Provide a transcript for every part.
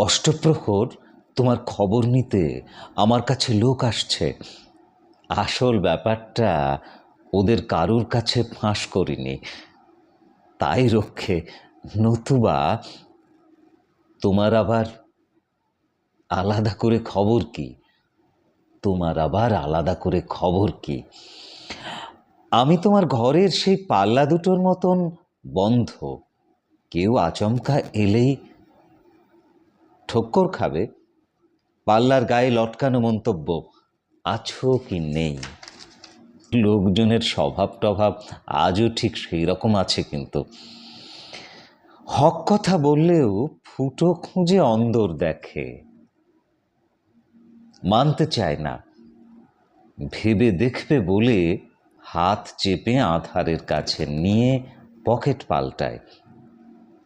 অষ্টপ্রহর তোমার খবর নিতে আমার কাছে লোক আসছে। আসল ব্যাপারটা ওদের কারুর কাছে ফাঁস করিনি। তাই রক্ষে, নতুবা তোমার আবার আলাদা করে খবর কি? তোমার আবার আলাদা করে খবর কি? আমি তোমার ঘরের সেই পাল্লা দুটোর মতন বন্ধ। কেউ আচমকা এলেই ঠক্কর খাবে? পাল্লার গায়ে লটকানো মন্তব্য, আছো কি নেই? লোকজনের স্বভাব টভাব আজও ঠিক সেই রকম আছে কিন্তু। হক কথা বললেও ফুটো খুঁজে অন্দর দেখে। মানতে চায় না। ভেবে দেখবে বলে হাত চেপে আধারের কাছে নিয়ে পকেট পাল্টায়।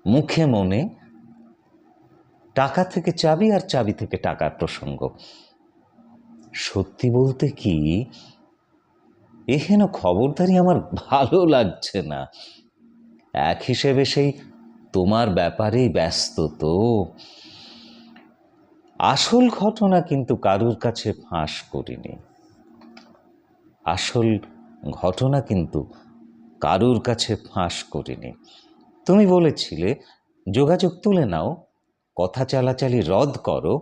মুখে মনে টাকা থেকে চাবি আর চাবি থেকে টাকার প্রসঙ্গ। সত্যি বলতে কি, এহেন খবরদারি আমার ভালো লাগছে না। এক হিসেবে সেই তোমার ব্যাপারেই ব্যস্ত তো। আসল ঘটনা কিন্তু কারুর কাছে ফাঁস করিনি। আসল ঘটনা কিন্তু কারুর কাছে ফাঁস করিনি। তুমি বলেছিলে, যোগাযোগ তুলে নাও। কথা চালাচালি রদ করো,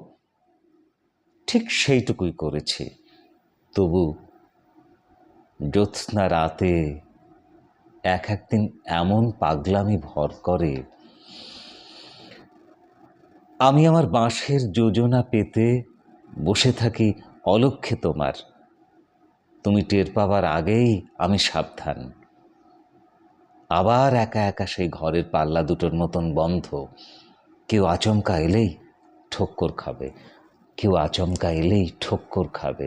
ঠিক সেইটুকুই করেছি। তবু জ্যোৎস্না রাতে এক একদিন এমন পাগলামি ভর করে, আমি আমার বাঁশের যোজনা পেতে বসে থাকি অলক্ষ্যে তোমার। তুমি টের পাবার আগেই আমি সাবধান। আবার একা একা সেই ঘরের পাল্লা দুটোর মতন বন্ধ। কেউ আচমকা এলেই ঠক্কর খাবে কেউ আচমকা এলেই ঠোক্কর খাবে।